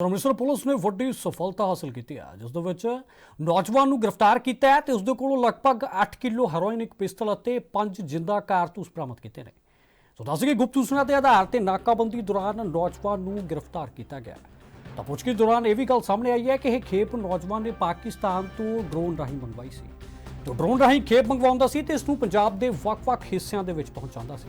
Amritsar police ਨੇ ਵੱਡੀ ਸਫਲਤਾ ਹਾਸਲ ਕੀਤੀ ਹੈ, ਜਿਸ ਦੇ ਵਿੱਚ ਨੌਜਵਾਨ ਨੂੰ ਗ੍ਰਿਫਤਾਰ ਕੀਤਾ ਹੈ ਤੇ ਉਸ ਦੇ ਕੋਲੋਂ ਲਗਭਗ 8 ਕਿਲੋ ਹੈਰੋਇਨ, ਇੱਕ ਪਿਸਤਲ ਅਤੇ 5 ਜਿੰਦਾ ਕਾਰਤੂਸ ਬਰਾਮਦ ਕੀਤੇ ਨੇ। ਸੋ ਦੱਸ ਕਿ ਗੁਪਤ ਸੂਚਨਾ ਦੇ ਆਧਾਰ ਤੇ ਨਾਕਾਬੰਦੀ ਦੌਰਾਨ ਨੌਜਵਾਨ ਨੂੰ ਗ੍ਰਿਫਤਾਰ ਕੀਤਾ ਗਿਆ ਤਾਂ ਪੁੱਛਗਿੱਛ ਦੌਰਾਨ ਇਹ ਵੀ ਗੱਲ ਸਾਹਮਣੇ ਆਈ ਹੈ ਕਿ ਇਹ ਖੇਪ ਨੌਜਵਾਨ ਨੇ ਪਾਕਿਸਤਾਨ ਤੋਂ ਡਰੋਨ ਰਾਹੀਂ ਮੰਗਵਾਈ ਸੀ। ਜੋ ਡਰੋਨ ਰਾਹੀਂ ਖੇਪ ਮੰਗਵਾਉਂਦਾ ਸੀ ਤੇ ਇਸ ਨੂੰ ਪੰਜਾਬ ਦੇ ਵੱਖ-ਵੱਖ ਹਿੱਸਿਆਂ ਦੇ ਵਿੱਚ ਪਹੁੰਚਾਉਂਦਾ ਸੀ।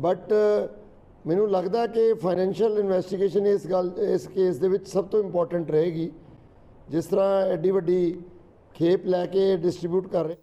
ਬਟ uh, ਮੈਨੂੰ ਲੱਗਦਾ ਕਿ ਫਾਈਨੈਂਸ਼ੀਅਲ ਇਨਵੈਸਟੀਗੇਸ਼ਨ ਇਸ ਗੱਲ, ਇਸ ਕੇਸ ਦੇ ਵਿੱਚ ਸਭ ਤੋਂ ਇੰਪੋਰਟੈਂਟ ਰਹੇਗੀ, ਜਿਸ ਤਰ੍ਹਾਂ ਐਡੀ ਵੱਡੀ ਖੇਪ ਲੈ ਕੇ ਡਿਸਟ੍ਰੀਬਿਊਟ ਕਰ ਰਹੇ